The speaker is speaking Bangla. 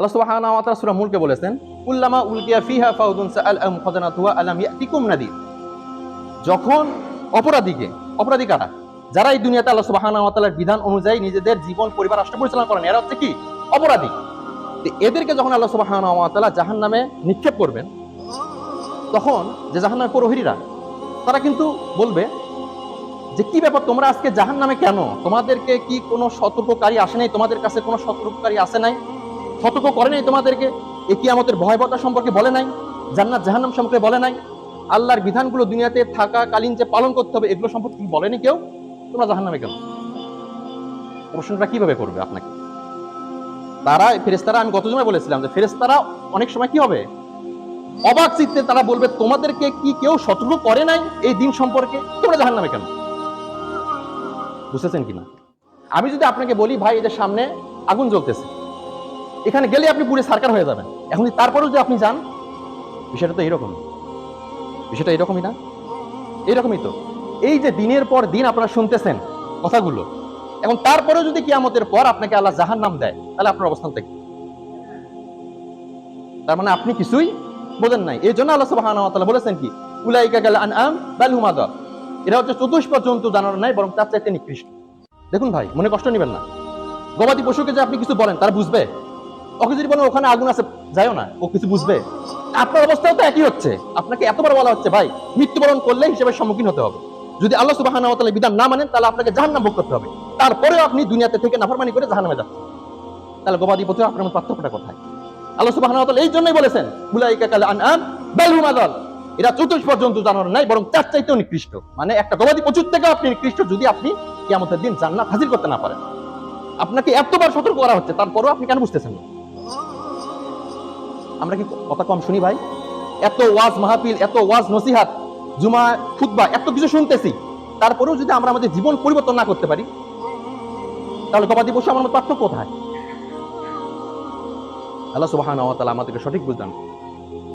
আল্লাহ সুবহানাহু মুলকে বলেছেন, কুল্লামা উলকিয়া ফিহা ফাউদুন খাজানাতুহা আলাম ইয়াতিকুম যখন অপরাধীকে, অপরাধী কারা? যারা এই দুনিয়াতে আল্লাহ বিধান অনুযায়ী নিজেদের জীবন, পরিবার, রাষ্ট্র পরিচালনা করেন, এরা হচ্ছে কি? অপরাধী। এদেরকে যখন আল্লাহ নিক্ষেপ করবেন, তখন যে জাহান্নামের প্রহরীরা তারা কিন্তু বলবে যে, কি ব্যাপার, তোমরা আজকে জাহান্নামে কেন? তোমাদেরকে কি কোনো সতর্ককারী আসে নাই? তোমাদের কাছে কোনো সতর্ককারী আসে নাই? সতর্ক করে নাই তোমাদেরকে? এ কিয়ামতের ভয়াবহতা সম্পর্কে বলে নাই? জান্নাত জাহান্নাম সম্পর্কে বলে নাই? আল্লাহর বিধানগুলো দুনিয়াতে থাকাকালীন যে পালন করতে হবে, এগুলো সম্পর্কে কি বলেনি কেউ? তোমরা জাহান্নামে কেন? প্রশ্নটা কীভাবে করবে আপনাকে? তারা ফেরেস্তারা আমি গত সময় বলেছিলাম যে ফেরেস্তারা অনেক সময় কি হবে? অবাক চিত্তে তারা বলবে, তোমাদেরকে কি কেউ সতর্ক করে নাই এই দিন সম্পর্কে? তোমরা জাহান্নামে কেন? বুঝতেছেন কিনা? আমি যদি আপনাকে বলি, ভাই এদের সামনে আগুন জ্বলতেছে। এখানে গেলে আপনি পুরো সার্কার হয়ে যাবেন। এখন তারপরেও যদি আপনি যান, বিষয়টা তো এরকমই। বিষয়টা এরকমই না? এরকমই তো। এই যে দিনের পর দিন আপনারা শুনতেছেন কথাগুলো, এখন তারপরেও যদি কিয়ামতের পর আপনাকে আল্লাহ জাহান নাম দেয়, তাহলে আপনার অবস্থান থেকে। তার মানে আপনি কিছুই বোঝেন নাই। এই জন্য আল্লাহ তাআলা বলেছেন কি, উলাইকা কাল আনআম বাল হুম এরা হচ্ছে চতুষ্প জন্তু জানার নাই, বরং তার চাইতে নিকৃষ্ট। দেখুন ভাই, মনে কষ্ট নেবেন না। গবাদি পশুকে যে আপনি কিছু বলেন, তারা বুঝবে। ওকে যদি বলেন ওখানে আগুন আছে, যাইও না, ও কিছু বুঝবে। আপনার অবস্থাও তো একই হচ্ছে। আপনাকে এতবার বলা হচ্ছে, ভাই, মৃত্যুবরণ করলে হিসেবে সম্মুখীন হতে হবে। যদি আল্লাহ তাআলা বিধান না মানেন, তাহলে আপনাকে জাহান্নাম ভোগ করতে হবে। তারপরেও আপনি দুনিয়াতে থেকে নাফরমানি করে জাহান্নামে যাচ্ছেন। তাহলে গবাদি পশু আপনার মধ্যে পার্থক্যটা কোথায়? আল্লাহ তাআলা এই জন্যই বলেছেন, উলাইকা কাল বাল হুম আদাল এরা চতুষ পর্যন্ত জানার নাই, বরং তার চাইতেও নিকৃষ্ট। মানে একটা গবাদি পশুর থেকে আপনি নিকৃষ্ট যদি আপনি কিয়ামতের দিন জান্নাত হাজির করতে না পারেন। আপনাকে এতবার সতর্ক করা হচ্ছে, তারপরেও আপনি কেন বুঝতেছেন না? আমরা কি কথা কম শুনি ভাই? এত ওয়াজ মাহফিল, এত ওয়াজ নসিহাত, জুমা, খুতবা, এত কিছু শুনতেছি। তারপরেও যদি আমরা আমাদের জীবন পরিবর্তন না করতে পারি, তাহলে গবাদি পশু আমার মতো পার্থক্য কোথায়? আল্লাহ সুবাহ আমাদেরকে সঠিক বুঝদান